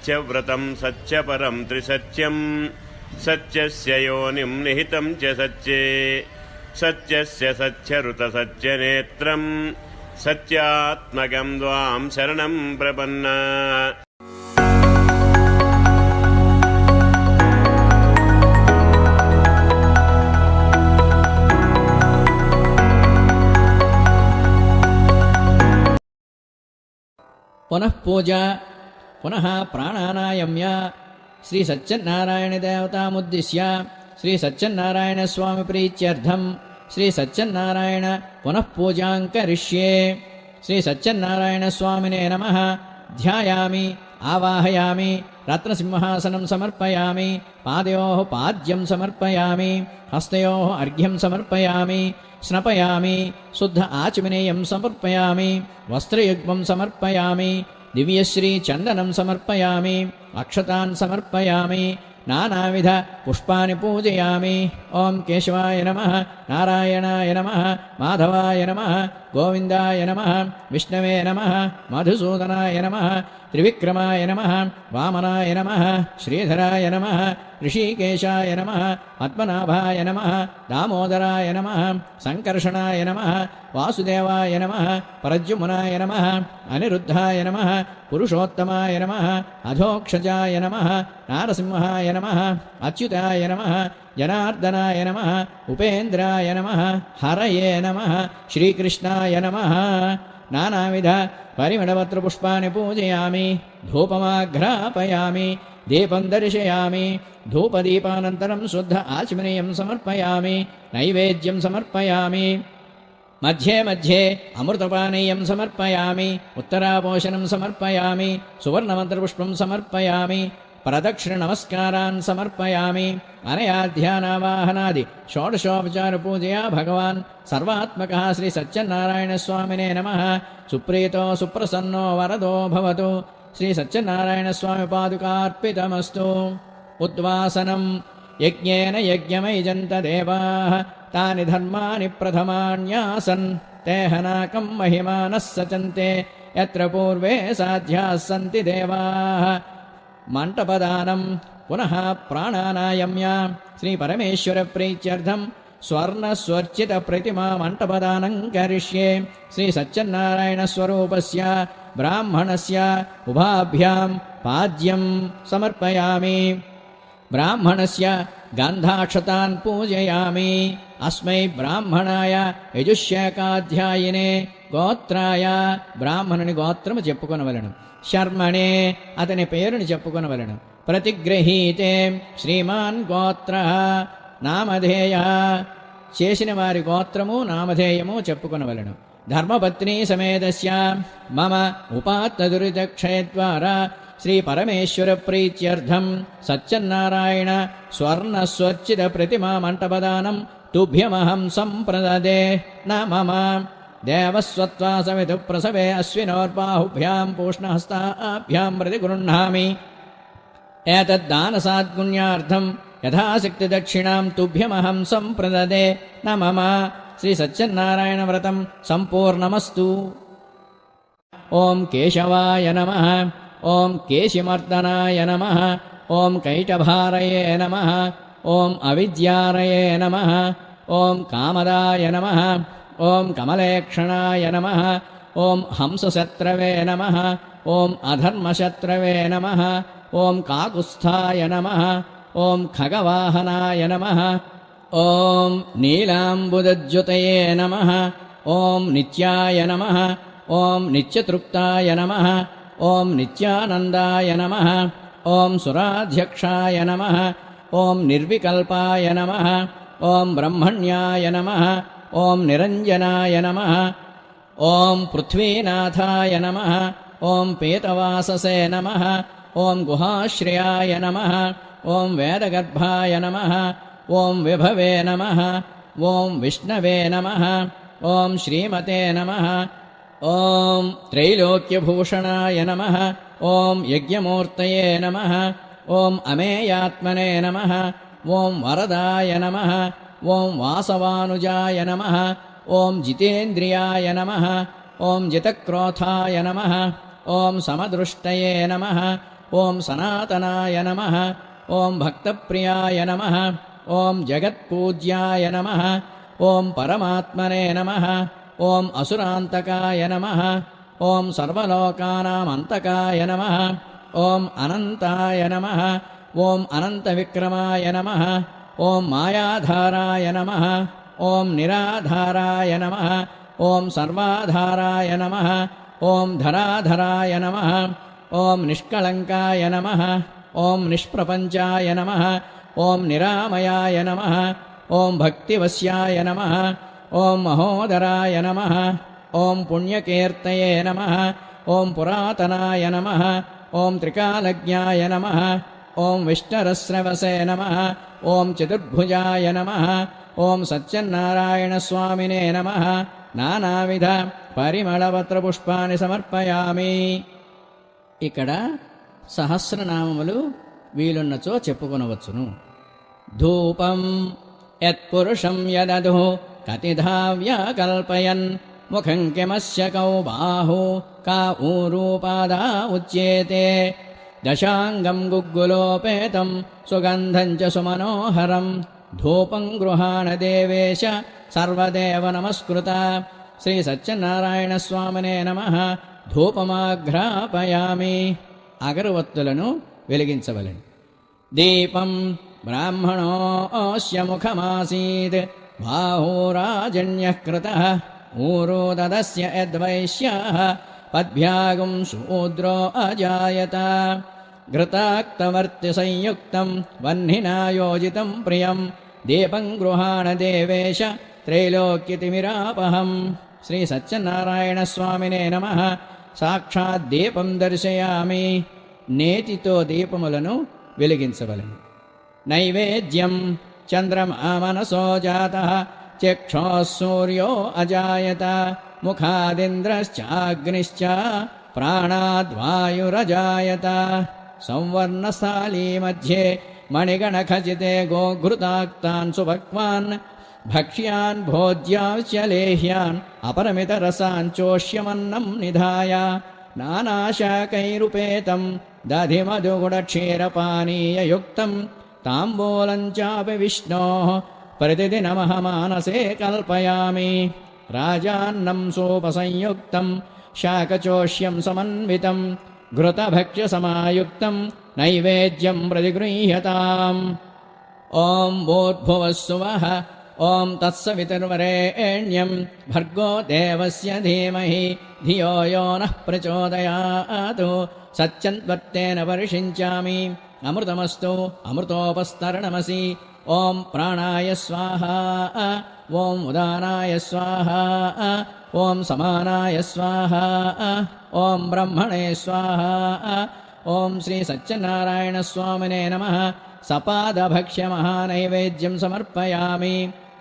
సత్యవ్రతం సత్యపరం త్రిసత్యం. సత్యస్య యోనిం నిహితం చ సత్యే. సత్యస్య సత్యరుత సత్యనేత్రం. సత్యాత్మకం ద్వాం శరణం ప్రపన్న. పునఃపూజ पुनः प्राणानायम्य श्रीसच्चन्नारायणदेवतामुद्दिश्य श्रीसच्चन्नारायणस्वामिप्रीत्यर्थं श्रीसच्चन्नारायण पुनः पूजां करिष्ये श्रीसच्चन्नारायणस्वामिने नमः। ध्यायामि आवाहयामि रत्नसिंहासनं समर्पयामि पादयोः पाद्यं समर्पयामि हस्तयोः अर्घ्यं समर्पयामि स्नपयामि शुद्ध आचमेनेयं समर्पयामि वस्त्रयुग्मं समर्पयामि दिव्यश्रीचन्दनं समर्पयामि अक्षतान् समर्पयामि नानाविध पुष्पाणि पूजयामि। ॐ केशवाय नमः नारायणाय नमः माधवाय नमः गोविन्दाय नमः विष्णवे नमः मधुसूदनाय नमः त्रिविक्रमाय नमः वामनाय नमः श्रीधराय नमः ऋषिकेशाय नमः पद्मनाभाय नमः दामोदराय नमः सङ्कर्षणाय नमः वासुदेवाय नमः परजुमुनाय नमः अनिरुद्धाय नमः पुरुषोत्तमाय नमः अधोक्षजाय नमः नारसिंहाय नमः अच्युताय नमः జనార్దనాయ నమ ఉపేంద్రాయ నమ హరయే నమ శ్రీకృష్ణాయ నమ. నానావిధ పరిమళపత్రపుష్పాన్ని పూజయామి ధూపమాఘ్రాపయామి దీపం దర్శయామి ధూపదీపానంతరం శుద్ధ ఆచమనీయం సమర్పయామి నైవేద్యం సమర్పయామి మధ్యే మధ్యే అమృతపానీయం సమర్పయామి ఉత్తరాపోషణం సమర్పయామి సువర్ణమంత్రపుష్పం సమర్పయామి ప్రదక్షిణ నమస్కారాన్ సమర్పయామి. అనయా ధ్యానావాహనాది షోడశోపచార పూజయా భగవాన్. సర్వాత్మక శ్రీ సత్యనారాయణ స్వామినే నమ. సుప్రీతో సుప్రసన్నో వరదో భవతు. శ్రీ సత్యనారాయణ స్వామి పాదుకార్పితమస్తు. ఉద్వాసనం. యజ్ఞేన యజ్ఞమైజంత దేవాः తాని ధర్మాని ప్రథమాన్యాసన్. తేహనాకం మహిమానः సచంతే యత్ర పూర్వే సాధ్యాः సంతి దేవాः మంటపదానం. పునః ప్రాణానాయమ్య. శ్రీ పరమేశ్వర ప్రీత్యర్థం. స్వర్ణ స్వర్చిత ప్రతిమా మంటపదానం కరిష్యే. శ్రీ సత్యనారాయణ స్వరూపస్య. బ్రాహ్మణస్య ఉభాభ్యాం పాద్యం సమర్పయామి. బ్రాహ్మణస్య గంధాక్షతాన్ పూజయామి. అస్మై బ్రాహ్మణాయ యజుష్యాకాధ్యాయినే గోత్రాయ. బ్రాహ్మణుని గోత్రము చెప్పుకొనవలను. శర్మణే అతని పేరుని చెప్పుకొనవలను. ప్రతిగ్రహీతే శ్రీమాన్ గోత్ర నామధేయ. చేసిన వారి గోత్రము నామధేయము చెప్పుకొనవలను. ధర్మపత్ని సమేతస్య మమ ఉపాత్తదురితక్షయద్వారా శ్రీ పరమేశ్వర ప్రీత్యర్థం సత్యనారాయణ స్వర్ణ స్వర్చిత ప్రతిమా మంటపదానం తుభ్యమహం సంప్రదదే న देवस्वत्वा देवस्वत्त्वा सविधुप्रसवे अश्विनोर्बाहुभ्याम् पूष्णहस्ताभ्याम् प्रतिगृह्णामि एतद्दानसाद्गुण्यार्थं यथाशक्तिदक्षिणां तुभ्यमहं सम्प्रददे न मम श्रीसत्यनारायणव्रतम् सम्पूर्णमस्तु। ॐ केशवाय नमः ॐ केशिमर्दनाय नमः ॐ कैटभारये नमः ॐ अविद्यारये नमः ॐ कामदाय नमः। ॐ कमलेक्षणाय नमः ॐ हंसशत्रवे नमः ॐ अधर्मशत्रवे नमः ॐ काकुत्स्थाय नमः ॐ खगवाहनाय नमः ॐ नीलाम्बुदज्युतये नमः ॐ नित्याय नमः ॐ नित्यतृप्ताय नमः ॐ नित्यानन्दाय नमः ॐ सुराध्यक्षाय नमः ॐ निर्विकल्पाय नमः ॐ ब्रह्मण्याय नमः ॐ निरञ्जनाय नमः ॐ पृथ्वीनाथाय नमः ॐ पीतवाससे नमः ॐ गुहाश्रयाय नमः ॐ वेदगर्भाय नमः ॐ विभवे नमः ॐ विष्णवे नमः ॐ श्रीमते नमः ॐ त्रैलोक्यभूषणाय नमः ॐ यज्ञमूर्तये नमः ॐ अमेयात्मने नमः ॐ वरदाय नमः ॐ वासवानुजाय नमः ॐ जितेन्द्रियाय नमः ॐ जितक्रोथाय नमः ॐ समदृष्टये नमः ॐ सनातनाय नमः ॐ भक्तप्रियाय नमः ॐ जगत्पूज्याय नमः ॐ परमात्मने नमः ॐ असुरान्तकाय नमः ॐ सर्वलोकानामन्तकाय नमः ॐ अनन्ताय नमः ॐ अनन्तविक्रमाय नमः ॐ मायाधाराय नमः ॐ निराधाराय नमः ॐ सर्वाधाराय नमः ॐ धराधराय नमः ॐ निष्कलङ्काय नमः ॐ निष्प्रपञ्चाय नमः ॐ निरामयाय नमः ॐ भक्तिवस्याय नमः ॐ महोदराय नमः ॐ पुण्यकीर्तये नमः ॐ पुरातनाय नमः ॐ त्रिकालज्ञाय नमः నమ ఓం नमः నమ. ఓం नमः నమ. ఓం नमः నమ నమ. నానావిధ పరిమళపత్రపుష్పాన్ని సమర్పయామి. ఇక్కడ సహస్రనామములు వీలున్నచో చెప్పుకొనవచ్చును. ధూపం యత్పురుషం యదధు కతిధావ్య కల్పయన్ ముఖం కిమస్య కౌ బాహు కా ఊరూపాదా ఉచ్యేతే. दशाङ्गम् गुग्गुलोपेतम् सुगन्धम् च सुमनोहरम् धूपम् गृहाण देवेश सर्वदेव नमस्कृता। श्रीसत्यनारायणस्वामिने नमः। धूपमाघ्रापयामि। अगरुवत्तुल नु वेलिगिवले दीपम् ब्राह्मणोऽस्य मुखमासीत् बाहो राजन्यः कृतः ऊरोदस्य यद्वैश्याः पद्भ्यागुं शूद्रो अजायत घृताक्तवर्त्यसंयुक्तम् वह्निना योजितम् प्रियम् दीपम् गृहाण देवेश त्रैलोक्यतिमिरापहम् శ్రీసత్యనారాయణస్వామినే నమ సాక్షాత్ దీపం దర్శయామి నేతితో దీపములను వెలిగించవలను నైవేద్యం చంద్రమా మనసో జాత చక్షో సూర్యో అజాయత मुखादिन्द्रश्चाग्निश्च प्राणाद्वायुरजायत। संवर्णसाली मध्ये मणिगणखचिते गोघृताक्तान् सुभक्वान् भक्ष्यान् भोज्यांश्च लेह्यान् अपरमितरसान् चोष्यमन्नम् निधाय। नानाशाकैरुपेतम् दधिमधुगुडक्षीरपानीययुक्तम् ताम्बूलम् चापि विष्णोः प्रतिदिनमहमानसे कल्पयामि। राजान्नं सोपसंयुक्तं शाकचोष्यं समन्वितं घृतभक्ष्यसमायुक्तं नैवेद्यं प्रतिगृह्यताम्। ॐ भूर्भुवः सुवः ॐ तत्सवितुर्वरेण्यं भर्गो देवस्य धीमहि धियो यो नः प्रचोदयात् सत्यन्वत्तेन परिषिञ्चामि अमृतमस्तु अमृतोपस्तरणमसि ॐ प्राणाय स्वाहा। ॐ उदानाय स्वाहा ॐ समानाय स्वाहा ॐ ब्रह्मणे स्वाहा ॐ श्रीसत्यनारायणस्वामिने नमः सपादभक्ष्यमहानैवेद्यं समर्पयामि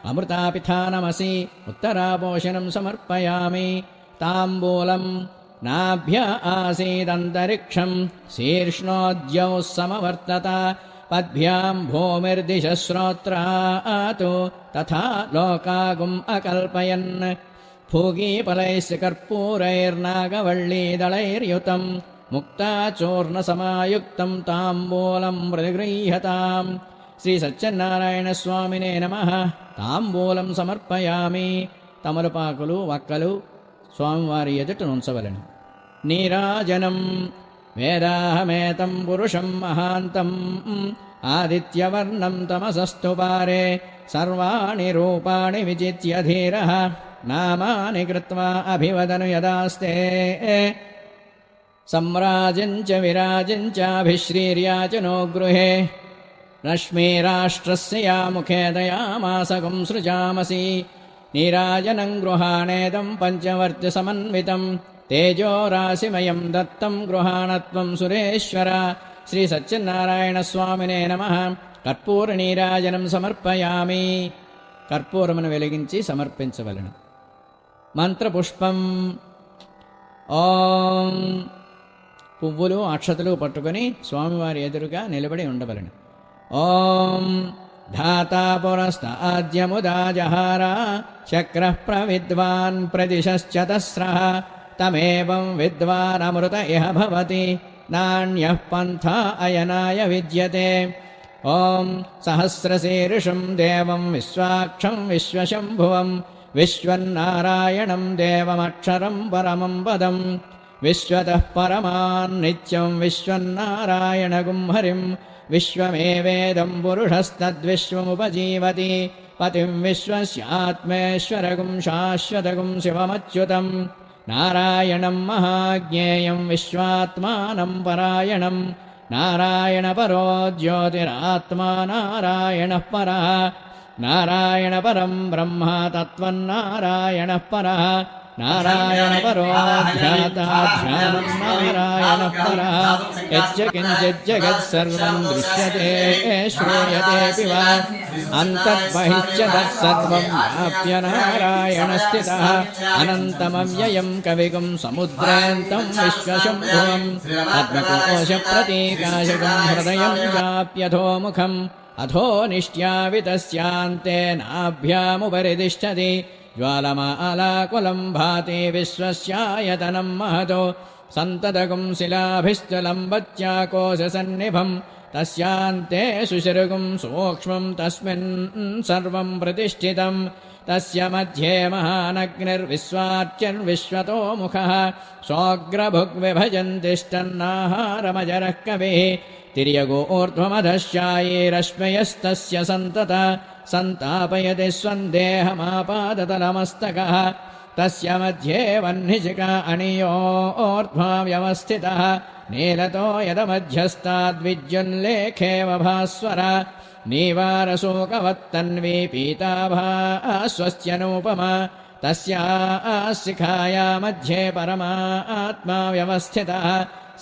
अमृतापिथानमसि उत्तरापोषणं समर्पयामि ताम्बूलं नाभ्य आसीदन्तरिक्षं शीर्ष्णोद्यौ समवर्तत సమవర్తత పద్భ్యాం భూమిర్దిశశ్రోత్రాతు తథా లోకాగుం అకల్పయన్ భూగీఫలైశ్చ కర్పూరైర్నాగవళ్ళీదళైర్యుతం ముక్తాచూర్ణసమాయుక్తం తాంబూలం ప్రతిగృహ్యతాం శ్రీ సత్యనారాయణ స్వామినే నమ తాంబూలం సమర్పయామి తమలపాకులు వక్కలు స్వామివారి ఎదుట ఉంచవలను నీరాజనం वेदाहमेतम् पुरुषम् महान्तम् आदित्यवर्णम् तमसस्तु पारे सर्वाणि रूपाणि विजित्य धीरः नामानि कृत्वा अभिवदनु यदास्ते। सम्राजिम् च विराजिञ्चाभिश्रीर्या च नो गृहे। रश्मीराष्ट्रस्य या मुखे दयामासकम् सृजामसि। नीराजनम् गृहाणेदम् पञ्चवर्त्यसमन्वितम् तेजो राशिमयम् दत्तम् गृहाणत्वम् सुरेश्वर శ్రీసత్యనారాయణస్వామినే నమ కర్పూర నీరాజనం సమర్పయామి కర్పూరమును వెలిగించి సమర్పించవలను మంత్రపుష్పం ఓం పువ్వులు అక్షతలు పట్టుకొని స్వామివారి ఎదురుగా నిలబడి ఉండవలను ఓం ధాతాపురస్తాద్యముదాజహార శక్ర ప్రవిద్వాన్ ప్రదిశశ్చతస్ర तमेवं विद्वानमृत इह भवति। नान्यः पन्था अयनाय विद्यते। ॐ सहस्रशीर्षं देवं विश्वाक्षं विश्वशम्भुवं विश्वन्नारायणं देवमक्षरं परमं पदम् विश्वतः परमान्नित्यं नित्यम् विश्वन्नारायणगुम् हरिम् पुरुषस्तद्विश्वमुपजीवति पतिं विश्वस्यात्मेश्वरगुं शाश्वतगुं शिवमच्युतम्। नारायणं महाज्ञेयं विश्वात्मानं परायणं नारायणपरो ज्योतिरात्मा नारायणः परः। नारायणपरं ब्रह्म तत्त्वन्नारायणः परः। नारायणपरो ध्याताध्यानम् नारायणः परः यच्च किञ्चिज्जगत्सर्वम् दृश्यते श्रूयतेऽपि वा अन्तर्बहिश्च तत्सर्वम् व्याप्य नारायणस्थितः अनन्तमव्ययम् कविगुम् समुद्रान्तम् विश्वशम्भुवम् पद्मकोशप्रतीकाशकम् हृदयम् व्याप्यधोमुखम् अधो निष्ट्यावितस्यान्ते नाभ्यामुपरि तिष्ठति ज्वालम भाति विश्वस्यायतनम् महतो सन्ततकुम् शिलाभिस्तुलम् बच्चकोशसन्निभम् तस्यान्ते सुशिरुगुम् सूक्ष्मम् तस्मिन् सर्वम् प्रतिष्ठितम् तस्य मध्ये महानग्निर्विश्वार्च्यन् मुखः स्वग्रभुग् कविः तिर्यगोर्ध्वमधश्चायैरश्मयस्तस्य ऊर्ध्वमधः सन्तत सन्तापयति स्वम् देहमापादतलमस्तकः तस्य मध्ये वह्निशिका अणियोर्ध्वा व्यवस्थितः नीलतो यदमध्यस्ताद्विद्युल्लेखेव भास्वर नीवारशोकवत्तन्वी पीताभा स्वस्यनूपमा तस्या शिखाया मध्ये परमात्मा व्यवस्थितः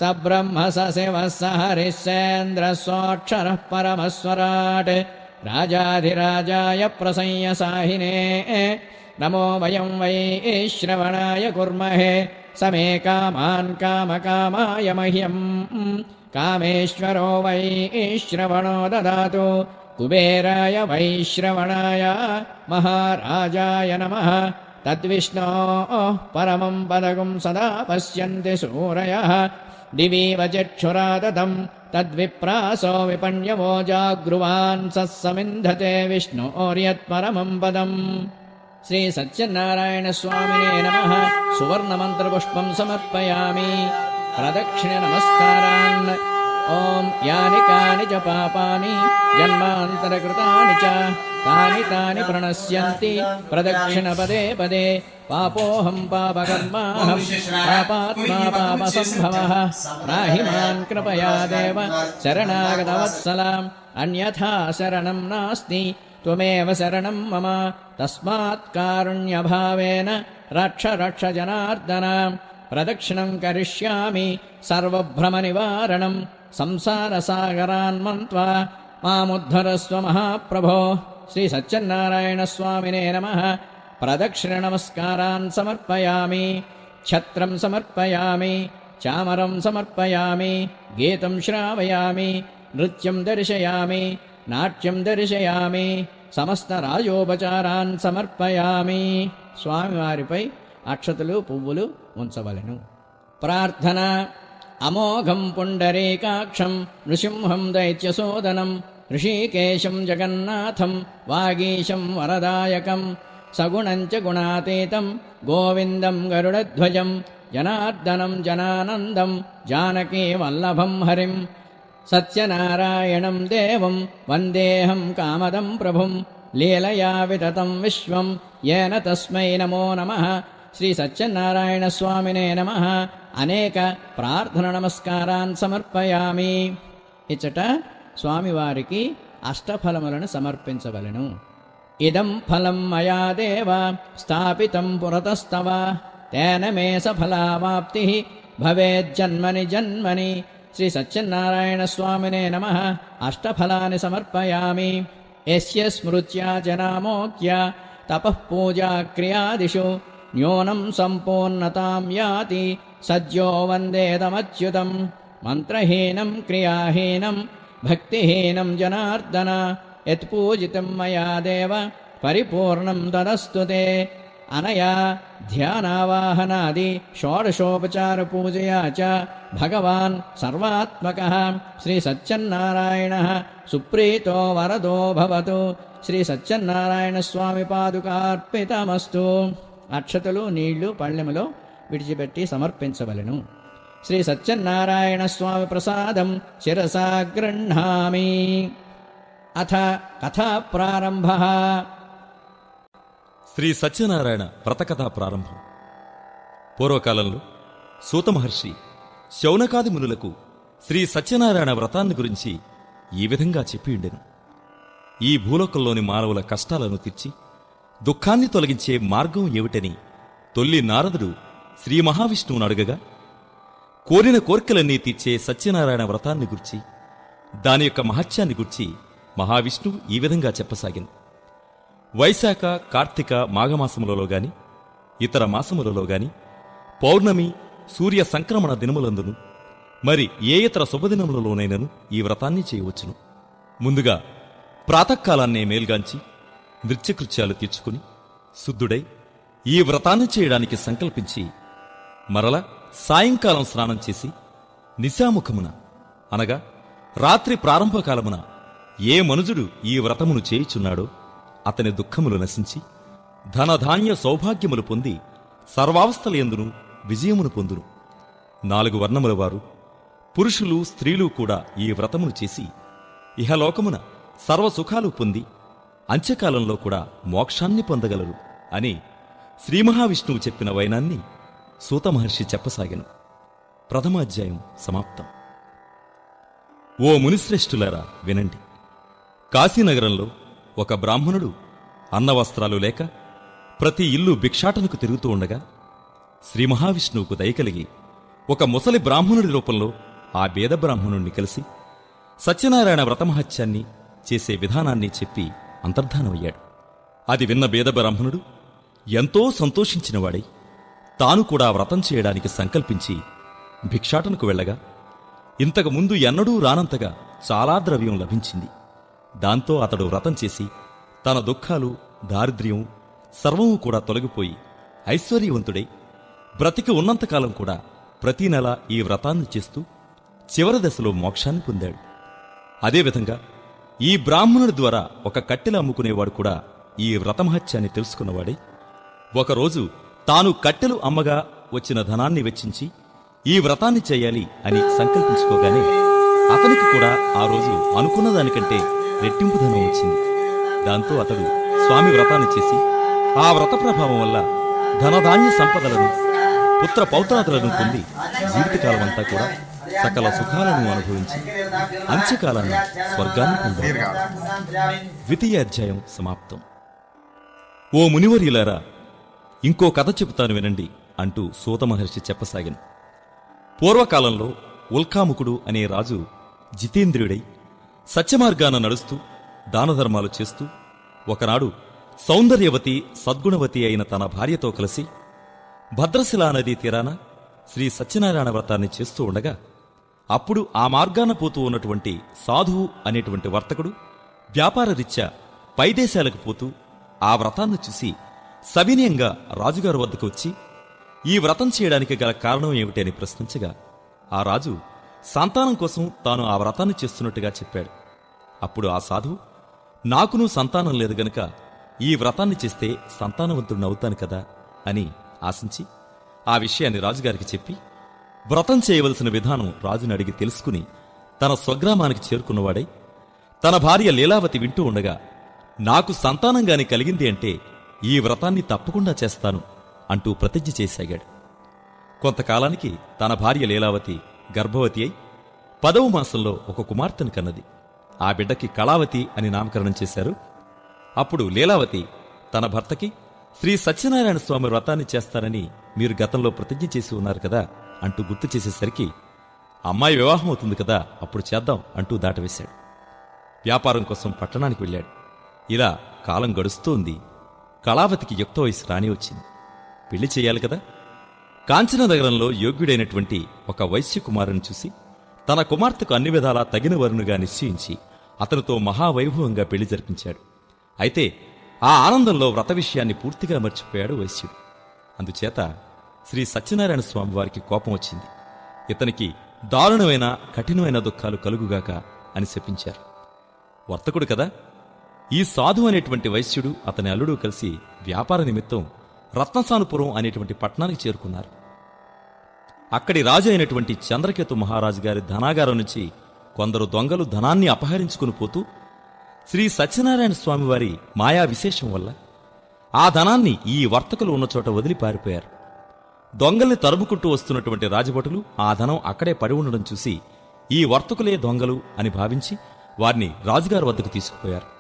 स ब्रह्म स शिवः स हरिश्चेन्द्रः सोऽक्षरः परमस्वराट् राजाधिराजाय प्रसंयसाहिने नमो वयम् वै श्रवणाय कुर्महे। स मे कामान् कामकामाय मह्यम्। कामेश्वरो वै श्रवणो ददातु। कुबेराय वैश्रवणाय महाराजाय नमः। तद्विष्णोः परमम् पदगुम् सदा पश्यन्ति सूरयः। दिवीव चक्षुरादतम् तद्विप्रासो विपण्यवो जागृवान् सः समिन्धते विष्णोर्यत्परमम् पदम्। श्रीसत्यनारायणस्वामिने नमः। सुवर्णमन्त्रपुष्पम् समर्पयामि। प्रदक्षिणनमस्कारान् ॐ यानि कानि च पापानि जन्मान्तरकृतानि च तानि तानि प्रणश्यन्ति प्रदक्षिणपदे पदे पापोऽहं पापकर्माहं पापात्मा पापसम्भवः राहि मां कृपया देव शरणागतवत्सलाम् अन्यथा शरणं नास्ति त्वमेव शरणं मम तस्मात् कारुण्यभावेन रक्ष रक्ष जनार्दन प्रदक्षिणं करिष्यामि सर्वभ्रमनिवारणम् సంసారసాగరాన్మన్వా మాముద్ధరస్వ మహాప్రభో శ్రీ సత్యనారాయణ స్వామినే నమ. ప్రదక్షిణ నమస్కారాన్ సమర్పయామి ఛత్రం సమర్పయామి చామరం సమర్పయామి గీతం శ్రావయామి నృత్యం దర్శయామి నాట్యం దర్శయామి సమస్త రాజోపచారాన్ సమర్పయామి. స్వామివారిపై అక్షతలు పువ్వులు ఉంచవలను. ప్రార్థన अमोघम् पुण्डरीकाक्षम् नृसिंहम् दैत्यसूदनम् ऋषीकेशम् जगन्नाथम् वागीशम् वरदायकम् सगुणम् च गुणातीतम् गोविन्दम् गरुडध्वजम् जनार्दनम् जनानन्दम् जानकी वल्लभम् हरिम् सत्यनारायणम् देवम् वन्देऽहम् कामदम् प्रभुम् लीलया विततम् विश्वम् येन तस्मै नमो नमः श्रीसत्यनारायणस्वामिने नमः। అనేక ప్రార్థన నమస్కారాన్ సమర్పయామి ఇచ్చట స్వామివారికి అష్టఫలములను సమర్పించవలెను ఇదం ఫలం మయా దేవ స్థాపితం పురతస్తవ తేన మే సఫలావాప్తి భవేజ్జన్మని జన్మని శ్రీ సత్యనారాయణ స్వామినే నమ అష్టఫలాని సమర్పయామి యస్య స్మృత్యా జనామోక్య తపః పూజా క్రియాదిషు న్యూనం సంపూర్ణతాం యాతి సద్యో వందేదమచ్యుతం మంత్రహీనం క్రియాహీనం భక్తిహీనం జనార్దన. యత్పూజితం మయా దేవ పరిపూర్ణం తదస్తు తే. అనయా ధ్యానావాహనాది షోడశోపచార పూజయా చ. భగవాన్ సర్వాత్మక. శ్రీ సత్యన్నారాయణ సుప్రీతో వరదో భవతు. శ్రీ సత్యనారాయణ స్వామి పాదుకార్పితమస్తు. అక్షతలు నీళ్ళు పళ్ళెములో విడిచిపెట్టి సమర్పించవలను. శ్రీ సత్యనారాయణ స్వామి ప్రసాదం శిరసా గృహ్ణామి అథ కథా ప్రారంభ. శ్రీ సత్యనారాయణ వ్రతకథా ప్రారంభం. పూర్వకాలంలో సూతమహర్షి శౌనకాది మునులకు శ్రీ సత్యనారాయణ వ్రతాన్ని గురించి ఈ విధంగా చెప్పియుండెను ఈ భూలోకంలోని మానవుల కష్టాలను తీర్చి దుఃఖాన్ని తొలగించే మార్గం ఏమిటని తొల్లి నారదుడు శ్రీ మహావిష్ణువును అడగగా కోరిన కోర్కెలన్నీ తీర్చే సత్యనారాయణ వ్రతాన్ని గుర్చి దాని యొక్క మహత్యాన్ని గుర్చి మహావిష్ణువు ఈ విధంగా చెప్పసాగింది. వైశాఖ కార్తీక మాఘమాసములలో గాని ఇతర మాసములలో గాని పౌర్ణమి సూర్య సంక్రమణ దినములందును మరి ఏ ఇతర శుభదినములలోనైనను ఈ వ్రతాన్ని చేయవచ్చును. ముందుగా ప్రాతకాలాన్నే మేల్గాంచి నృత్యకృత్యాలు తీర్చుకుని శుద్ధుడై ఈ వ్రతాన్ని చేయడానికి సంకల్పించి మరల సాయంకాలం స్నానం చేసి నిశాముఖమున అనగా రాత్రి ప్రారంభకాలమున ఏ మనుజుడు ఈ వ్రతమును చేయుచున్నాడో అతని దుఃఖములు నశించి ధనధాన్య సౌభాగ్యములు పొంది సర్వావస్థలయందును విజయమును పొందును. నాలుగు వర్ణముల వారు పురుషులు స్త్రీలు కూడా ఈ వ్రతమును చేసి ఇహలోకమున సర్వసుఖాలు పొంది అంత్యకాలంలో కూడా మోక్షాన్ని పొందగలరు అని శ్రీ మహావిష్ణువు చెప్పిన వైనాన్ని సూత మహర్షి చెప్పసాగిన. ప్రథమాధ్యాయం సమాప్తం. ఓ మునిశ్రేష్ఠులారా వినండి. కాశీనగరంలో ఒక బ్రాహ్మణుడు అన్నవస్త్రాలు లేక ప్రతి ఇల్లు భిక్షాటనకు తిరుగుతూ ఉండగా శ్రీ మహావిష్ణువుకు దయకలిగి ఒక ముసలి బ్రాహ్మణుడి రూపంలో ఆ బేద బ్రాహ్మణుణ్ణి కలిసి సత్యనారాయణ వ్రతమహత్యాన్ని చేసే విధానాన్ని చెప్పి అంతర్ధానమయ్యాడు. అది విన్న బేద బ్రాహ్మణుడు ఎంతో సంతోషించినవాడై తాను కూడా వ్రతం చేయడానికి సంకల్పించి భిక్షాటనకు వెళ్ళగా ఇంతకు ముందు ఎన్నడూ రానంతగా చాలా ద్రవ్యం లభించింది. దాంతో అతడు వ్రతం చేసి తన దుఃఖాలు దారిద్ర్యం సర్వము కూడా తొలగిపోయి ఐశ్వర్యవంతుడై బ్రతికి ఉన్నంతకాలం కూడా ప్రతి నెల ఈ వ్రతాన్ని చేస్తూ చివరి దశలో మోక్షాన్ని పొందాడు. అదేవిధంగా ఈ బ్రాహ్మణుడి ద్వారా ఒక కట్టెలు అమ్ముకునేవాడు కూడా ఈ వ్రతమహత్యాన్ని తెలుసుకున్నవాడై ఒకరోజు తాను కట్టెలు అమ్మగా వచ్చిన ధనాన్ని వెచ్చించి ఈ వ్రతాన్ని చేయాలి అని సంకల్పించుకోగానే అతనికి కూడా ఆ రోజు అనుకున్న దానికంటే రెట్టింపు ధనం వచ్చింది. దాంతో అతడు స్వామి వ్రతాన్ని చేసి ఆ వ్రత ప్రభావం వల్ల ధనధాన్య సంపదలను పుత్ర పౌత్రాదులను పొంది జీవితకాలం అంతా కూడా సకల సుఖాలను అనుభవించి అంత్యకాలాన్ని స్వర్గాన్ని పొందాడు. ద్వితీయ అధ్యాయం సమాప్తం. ఓ మునివర్యులారా ఇంకో కథ చెబుతాను వినండి అంటూ సూత మహర్షి చెప్పసాగాను. పూర్వకాలంలో ఉల్కాముకుడు అనే రాజు జితేంద్రియుడై సత్యమార్గాన నడుస్తూ దానధర్మాలు చేస్తూ ఒకనాడు సౌందర్యవతి సద్గుణవతి అయిన తన భార్యతో కలిసి భద్రశిలా నదీ తీరాన శ్రీ సత్యనారాయణ వ్రతాన్ని చేస్తూ ఉండగా అప్పుడు ఆ మార్గాన పోతూ ఉన్నటువంటి సాధువు అనేటువంటి వర్తకుడు వ్యాపార రీత్యా పోతూ ఆ వ్రతాన్ని చూసి సవినయంగా రాజుగారి వద్దకు వచ్చి ఈ వ్రతం చేయడానికి గల కారణం ఏమిటి? అని ప్రశ్నించగా ఆ రాజు సంతానం కోసం తాను ఆ వ్రతాన్ని చేస్తున్నట్టుగా చెప్పాడు. అప్పుడు ఆ సాధు నాకును సంతానం లేదు గనుక ఈ వ్రతాన్ని చేస్తే సంతానవంతుడినవుతాను కదా? అని ఆశించి ఆ విషయాన్ని రాజుగారికి చెప్పి వ్రతం చేయవలసిన విధానం రాజుని అడిగి తెలుసుకుని తన స్వగ్రామానికి చేరుకున్నవాడై తన భార్య లీలావతి వింటూ ఉండగా నాకు సంతానంగాని కలిగింది అంటే ఈ వ్రతాన్ని తప్పకుండా చేస్తాను అంటూ ప్రతిజ్ఞ చేసాగాడు కొంతకాలానికి తన భార్య లీలావతి గర్భవతి అయి పదవ మాసంలో ఒక కుమార్తెను కన్నది. ఆ బిడ్డకి కళావతి అని నామకరణం చేశారు. అప్పుడు లీలావతి తన భర్తకి శ్రీ సత్యనారాయణ స్వామి వ్రతాన్ని చేస్తానని మీరు గతంలో ప్రతిజ్ఞ చేసి ఉన్నారు కదా అంటూ గుర్తు చేసేసరికి అమ్మాయి వివాహం అవుతుంది కదా అప్పుడు చేద్దాం అంటూ దాటవేశాడు. వ్యాపారం కోసం పట్టణానికి వెళ్ళాడు. ఇలా కాలం గడుస్తూ ఉంది కళావతికి యుక్త వయసు రాని వచ్చింది. పెళ్ళి చేయాలి కదా? కాంచన నగరంలో యోగ్యుడైనటువంటి ఒక వైశ్య కుమారుని చూసి తన కుమార్తెకు అన్ని విధాలా తగిన వరునుగా నిశ్చయించి అతనితో మహావైభవంగా పెళ్ళి జరిపించాడు. అయితే ఆ ఆనందంలో వ్రత విషయాన్ని పూర్తిగా మర్చిపోయాడు వైశ్యుడు. అందుచేత శ్రీ సత్యనారాయణ స్వామి వారికి కోపం వచ్చింది. ఇతనికి దారుణమైన కఠినమైన దుఃఖాలు కలుగుగాక అని శపించారు. వర్తకుడు కదా? ఈ సాధు అనేటువంటి వైశ్యుడు అతని అల్లుడు కలిసి వ్యాపార నిమిత్తం రత్నసానుపురం అనేటువంటి పట్టణానికి చేరుకున్నారు. అక్కడి రాజు అయినటువంటి చంద్రకేతు మహారాజు గారి ధనాగారం నుంచి కొందరు దొంగలు ధనాన్ని అపహరించుకుని పోతూ శ్రీ సత్యనారాయణ స్వామివారి మాయా విశేషం వల్ల ఆ ధనాన్ని ఈ వర్తకులు ఉన్న చోట వదిలి పారిపోయారు. దొంగల్ని తరుముకుంటూ వస్తున్నటువంటి రాజభటులు ఆ ధనం అక్కడే పడి ఉండడం చూసి ఈ వర్తకులే దొంగలు అని భావించి వారిని రాజుగారి వద్దకు తీసుకుపోయారు.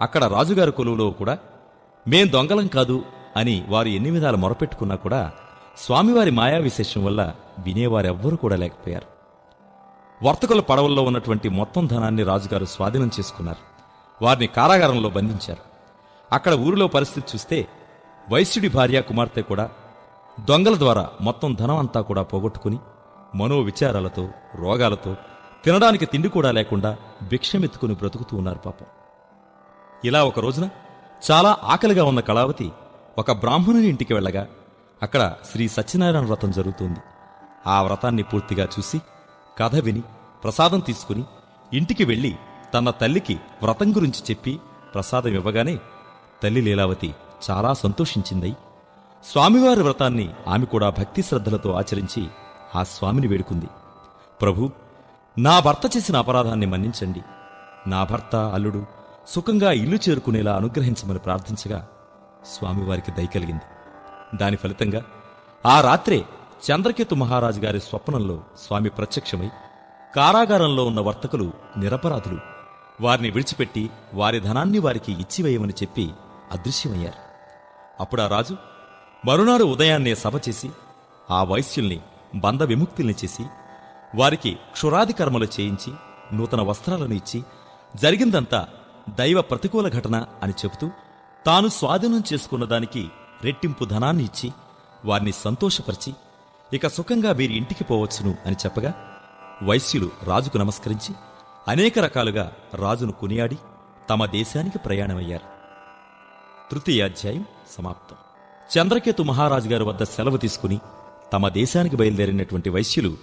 అక్కడ రాజుగారి కొలువులో కూడా మేం దొంగలం కాదు అని వారు ఎన్ని విధాలు మొరపెట్టుకున్నా కూడా స్వామివారి మాయా విశేషం వల్ల వినేవారెవ్వరూ కూడా లేకపోయారు. వర్తకుల పడవల్లో ఉన్నటువంటి మొత్తం ధనాన్ని రాజుగారు స్వాధీనం చేసుకున్నారు. వారిని కారాగారంలో బంధించారు. అక్కడ ఊరిలో పరిస్థితి చూస్తే వైశ్యుడి భార్య కుమార్తె కూడా దొంగల ద్వారా మొత్తం ధనం అంతా కూడా పోగొట్టుకుని మనోవిచారాలతో రోగాలతో తినడానికి తిండి కూడా లేకుండా భిక్షమెత్తుకుని బ్రతుకుతూ ఉన్నారు పాపం. ఇలా ఒక రోజున చాలా ఆకలిగా ఉన్న కళావతి ఒక బ్రాహ్మణుని ఇంటికి వెళ్ళగా అక్కడ శ్రీ సత్యనారాయణ వ్రతం జరుగుతుంది. ఆ వ్రతాన్ని పూర్తిగా చూసి కథ విని ప్రసాదం తీసుకుని ఇంటికి వెళ్ళి తన తల్లికి వ్రతం గురించి చెప్పి ప్రసాదం ఇవ్వగానే తల్లి లీలావతి చాలా సంతోషించిందై స్వామివారి వ్రతాన్ని ఆమె కూడా భక్తి శ్రద్ధలతో ఆచరించి ఆ స్వామిని వేడుకుంది. ప్రభు నా భర్త చేసిన అపరాధాన్ని మన్నించండి. నా భర్త అల్లుడు సుఖంగా ఇల్లు చేరుకునేలా అనుగ్రహించమని ప్రార్థించగా స్వామివారికి దయ కలిగింది. దాని ఫలితంగా ఆ రాత్రే చంద్రకేతు మహారాజు గారి స్వప్నంలో స్వామి ప్రత్యక్షమై కారాగారంలో ఉన్న వర్తకులు నిరపరాధులు వారిని విడిచిపెట్టి వారి ధనాన్ని వారికి ఇచ్చివేయమని చెప్పి అదృశ్యమయ్యారు. అప్పుడు ఆ రాజు మరునాడు ఉదయాన్నే సభ చేసి ఆ వైశ్యుల్ని బంధ విముక్తుల్ని చేసి వారికి క్షురాది కర్మలు చేయించి నూతన వస్త్రాలను ఇచ్చి జరిగిందంతా దైవ ప్రతికూల ఘటన అని చెబుతూ తాను స్వాధీనం చేసుకున్న దానికి రెట్టింపు ధనాన్ని ఇచ్చి వారిని సంతోషపరిచి ఇక సుఖంగా వీరి ఇంటికి పోవచ్చును అని చెప్పగా వైశ్యులు రాజుకు నమస్కరించి అనేక రకాలుగా రాజును కొనియాడి తమ దేశానికి ప్రయాణమయ్యారు. తృతీయాధ్యాయం సమాప్తం. చంద్రకేతు మహారాజు గారి వద్ద సెలవు తీసుకుని తమ దేశానికి బయలుదేరినటువంటి వైశ్యులు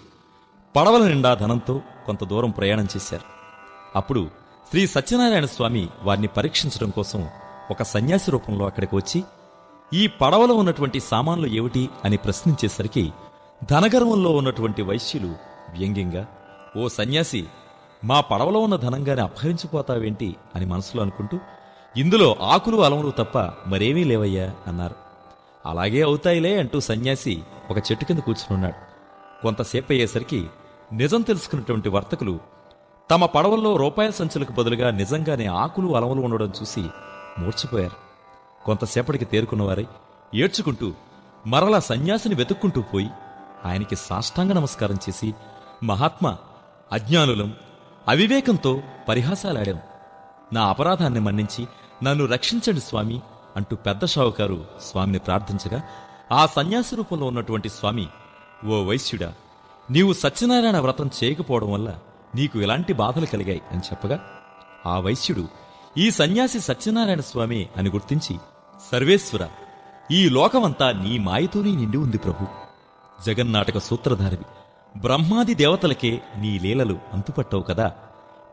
పడవల నిండా ధనంతో కొంత దూరం ప్రయాణం చేశారు. అప్పుడు శ్రీ సత్యనారాయణ స్వామి వారిని పరీక్షించడం కోసం ఒక సన్యాసి రూపంలో అక్కడికి వచ్చి ఈ పడవలో ఉన్నటువంటి సామాన్లు ఏమిటి? అని ప్రశ్నించేసరికి ధనగర్వంలో ఉన్నటువంటి వైశ్యులు వ్యంగ్యంగా ఓ సన్యాసి మా పడవలో ఉన్న ధనంగానే అపహరించిపోతావేంటి? అని మనసులో అనుకుంటూ ఇందులో ఆకులు అలములు తప్ప మరేమీ లేవయ్యా అన్నారు. అలాగే అవుతాయిలే అంటూ సన్యాసి ఒక చెట్టు కింద కూర్చునున్నాడు. కొంతసేపు అయ్యేసరికి నిజం తెలుసుకున్నటువంటి వర్తకులు తమ పడవల్లో రూపాయల సంచులకు బదులుగా నిజంగానే ఆకులు అలములు ఉండడం చూసి మూర్చిపోయారు కొంతసేపటికి తేరుకున్నవారై ఏడ్చుకుంటూ మరలా సన్యాసిని వెతుక్కుంటూ పోయి ఆయనకి సాష్టాంగ నమస్కారం చేసి మహాత్మా అజ్ఞానులం అవివేకంతో పరిహాసాలాడాం. నా అపరాధాన్ని మన్నించి నన్ను రక్షించండి స్వామి అంటూ పెద్ద షావుకారు స్వామిని ప్రార్థించగా ఆ సన్యాసి రూపంలో ఉన్నటువంటి స్వామి ఓ వైశ్యుడా నీవు సత్యనారాయణ వ్రతం చేయకపోవడం వల్ల నీకు ఎలాంటి బాధలు కలిగాయి అని చెప్పగా ఆ వైశ్యుడు ఈ సన్యాసి సత్యనారాయణ స్వామి అని గుర్తించి సర్వేశ్వర ఈ లోకమంతా నీ మాయతోనే నిండి ఉంది ప్రభు. జగన్నాటక సూత్రధారివి బ్రహ్మాది దేవతలకే నీ లీలలు అంతుపట్టవు కదా.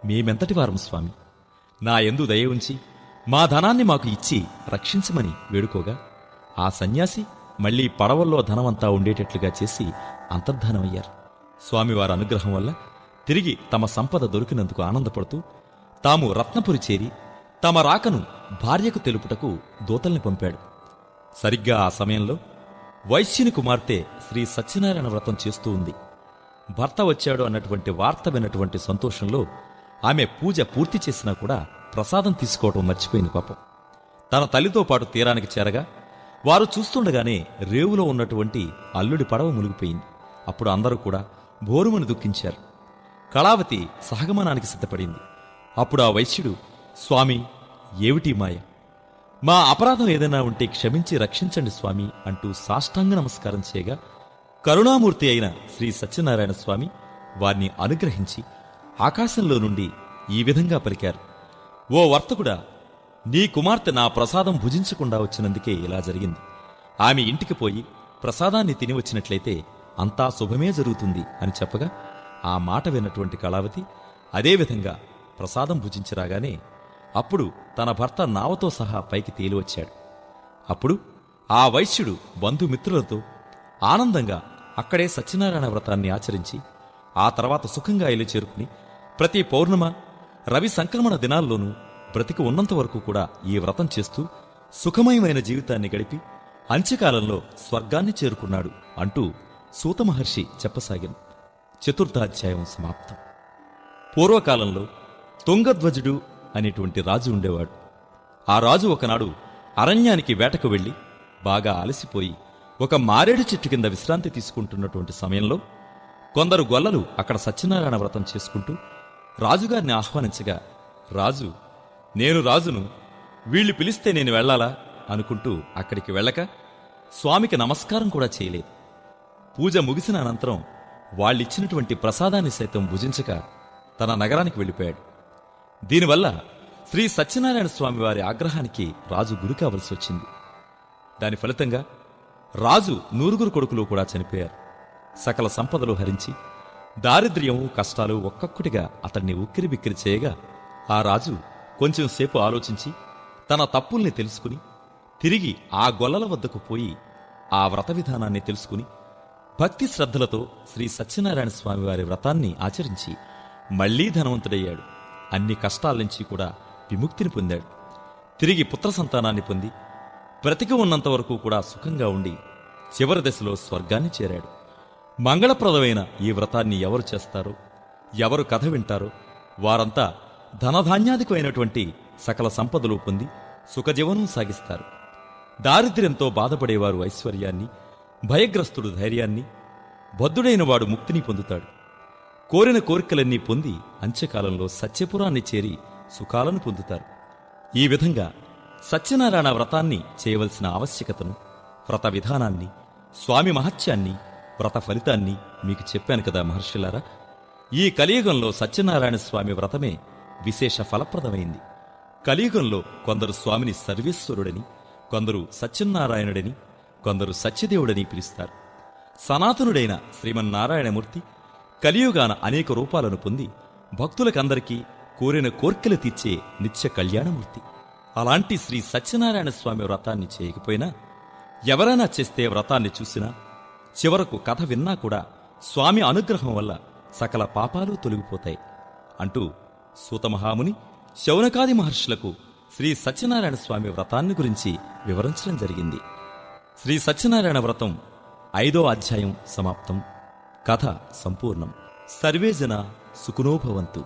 మేమెంతటి వారం స్వామి. నా ఎందు దయ ఉంచి మా ధనాన్ని మాకు ఇచ్చి రక్షించమని వేడుకోగా ఆ సన్యాసి మళ్ళీ పడవల్లో ధనమంతా ఉండేటట్లుగా చేసి అంతర్ధానమయ్యారు. స్వామివారి అనుగ్రహం వల్ల తిరిగి తమ సంపద దొరికినందుకు ఆనందపడుతూ తాము రత్నపురి చేరి తమ రాకను భార్యకు తెలుపుటకు దూతల్ని పంపాడు. సరిగ్గా ఆ సమయంలో వైశ్యుని కుమార్తె శ్రీ సత్యనారాయణ వ్రతం చేస్తూ ఉంది. భర్త వచ్చాడు అన్నటువంటి వార్త విన్నటువంటి సంతోషంలో ఆమె పూజ పూర్తి చేసినా కూడా ప్రసాదం తీసుకోవడం మర్చిపోయింది పాపం. తన తల్లితో పాటు తీరానికి చేరగా వారు చూస్తుండగానే రేవులో ఉన్నటువంటి అల్లుడి పడవ మునిగిపోయింది. అప్పుడు అందరూ కూడా భోరుమని దుఃఖించారు. కళావతి సహగమనానికి సిద్ధపడింది. అప్పుడు ఆ వైశ్యుడు స్వామి ఏమిటి మాయ? మా అపరాధం ఏదైనా ఉంటే క్షమించి రక్షించండి స్వామి అంటూ సాష్టాంగ నమస్కారం చేయగా కరుణామూర్తి అయిన శ్రీ సత్యనారాయణ స్వామి వారిని అనుగ్రహించి ఆకాశంలో నుండి ఈ విధంగా పలికారు. ఓ వర్తకుడా నీ కుమార్తె నా ప్రసాదం భుజించకుండా వచ్చినందుకే ఇలా జరిగింది. ఆమె ఇంటికి పోయి ప్రసాదాన్ని తిని వచ్చినట్లయితే అంతా శుభమే జరుగుతుంది అని చెప్పగా ఆ మాట విన్నటువంటి కళావతి అదేవిధంగా ప్రసాదం భుజించి రాగానే అప్పుడు తన భర్త నావతో సహా పైకి తేలివచ్చాడు. అప్పుడు ఆ వైశ్యుడు బంధుమిత్రులతో ఆనందంగా అక్కడే సత్యనారాయణ వ్రతాన్ని ఆచరించి ఆ తర్వాత సుఖంగా ఇల్లు చేరుకుని ప్రతి పౌర్ణమ రవి సంక్రమణ దినాల్లోనూ బ్రతికి ఉన్నంత వరకు కూడా ఈ వ్రతం చేస్తూ సుఖమయమైన జీవితాన్ని గడిపి అంత్యకాలంలో స్వర్గాన్ని చేరుకున్నాడు అంటూ సూత మహర్షి చతుర్థాధ్యాయం సమాప్తం. పూర్వకాలంలో తుంగధ్వజుడు అనేటువంటి రాజు ఉండేవాడు. ఆ రాజు ఒకనాడు అరణ్యానికి వేటకు వెళ్ళి బాగా అలసిపోయి ఒక మారేడు చెట్టు కింద విశ్రాంతి తీసుకుంటున్నటువంటి సమయంలో కొందరు గొల్లలు అక్కడ సత్యనారాయణ వ్రతం చేసుకుంటూ రాజుగారిని ఆహ్వానించగా రాజు నేను రాజును వీళ్ళు పిలిస్తే నేను వెళ్ళాలా? అనుకుంటూ అక్కడికి వెళ్ళక స్వామికి నమస్కారం కూడా చేయలేదు. పూజ ముగిసిన అనంతరం వాళ్ళిచ్చినటువంటి ప్రసాదాన్ని సైతం భుజించక తన నగరానికి వెళ్ళిపోయాడు. దీనివల్ల శ్రీ సత్యనారాయణ స్వామి వారి ఆగ్రహానికి రాజు గురి కావలసి వచ్చింది. దాని ఫలితంగా రాజు నూరుగురు కొడుకులు కూడా చనిపోయారు. సకల సంపదలు హరించి దారిద్ర్యం కష్టాలు ఒక్కొక్కటిగా అతన్ని ఉక్కిరి బిక్కిరి చేయగా ఆ రాజు కొంచెం సేపు ఆలోచించి తన తప్పుల్ని తెలుసుకుని తిరిగి ఆ గొల్లల వద్దకు పోయి ఆ వ్రత విధానాన్ని తెలుసుకుని భక్తి శ్రద్ధలతో శ్రీ సత్యనారాయణ స్వామి వారి వ్రతాన్ని ఆచరించి మళ్ళీ ధనవంతుడయ్యాడు. అన్ని కష్టాల నుంచి కూడా విముక్తిని పొందాడు. తిరిగి పుత్ర సంతానాన్ని పొంది బ్రతికి ఉన్నంత వరకు కూడా సుఖంగా ఉండి చివరి దశలో స్వర్గాన్ని చేరాడు. మంగళప్రదమైన ఈ వ్రతాన్ని ఎవరు చేస్తారో ఎవరు కథ వింటారో వారంతా ధనధాన్యాధికమైనటువంటి సకల సంపదలు పొంది సుఖజీవనం సాగిస్తారు. దారిద్ర్యంతో బాధపడేవారు ఐశ్వర్యాన్ని భయగ్రస్తుడు ధైర్యాన్ని బద్ధుడైన వాడు ముక్తిని పొందుతాడు. కోరిన కోరికలన్నీ పొంది అంత్యకాలంలో సత్యపురాన్ని చేరి సుఖాలను పొందుతారు. ఈ విధంగా సత్యనారాయణ వ్రతాన్ని చేయవలసిన ఆవశ్యకతను వ్రత విధానాన్ని స్వామి మహత్యాన్ని వ్రత ఫలితాన్ని మీకు చెప్పాను కదా మహర్షులారా? ఈ కలియుగంలో సత్యనారాయణ స్వామి వ్రతమే విశేష ఫలప్రదమైంది. కలియుగంలో కొందరు స్వామిని సర్వేశ్వరుడని కొందరు సత్యనారాయణుడని కొందరు సత్యదేవుడని పిలుస్తారు. సనాతనుడైన శ్రీమన్నారాయణమూర్తి కలియుగాన అనేక రూపాలను పొంది భక్తులకందరికీ కోరిన కోర్కెలు తీర్చే నిత్య కళ్యాణమూర్తి. అలాంటి శ్రీ సత్యనారాయణ స్వామి వ్రతాన్ని చేయకపోయినా ఎవరైనా చేస్తే వ్రతాన్ని చూసినా చివరకు కథ విన్నా కూడా స్వామి అనుగ్రహం వల్ల సకల పాపాలు తొలగిపోతాయి అంటూ సూతమహాముని శౌనకాది మహర్షులకు శ్రీ సత్యనారాయణ స్వామి వ్రతాన్ని గురించి వివరించడం జరిగింది. శ్రీ సత్యనారాయణ వ్రతం ఐదో అధ్యాయం సమాప్తం. కథ సంపూర్ణం. సర్వేజన సుఖనోభవంతు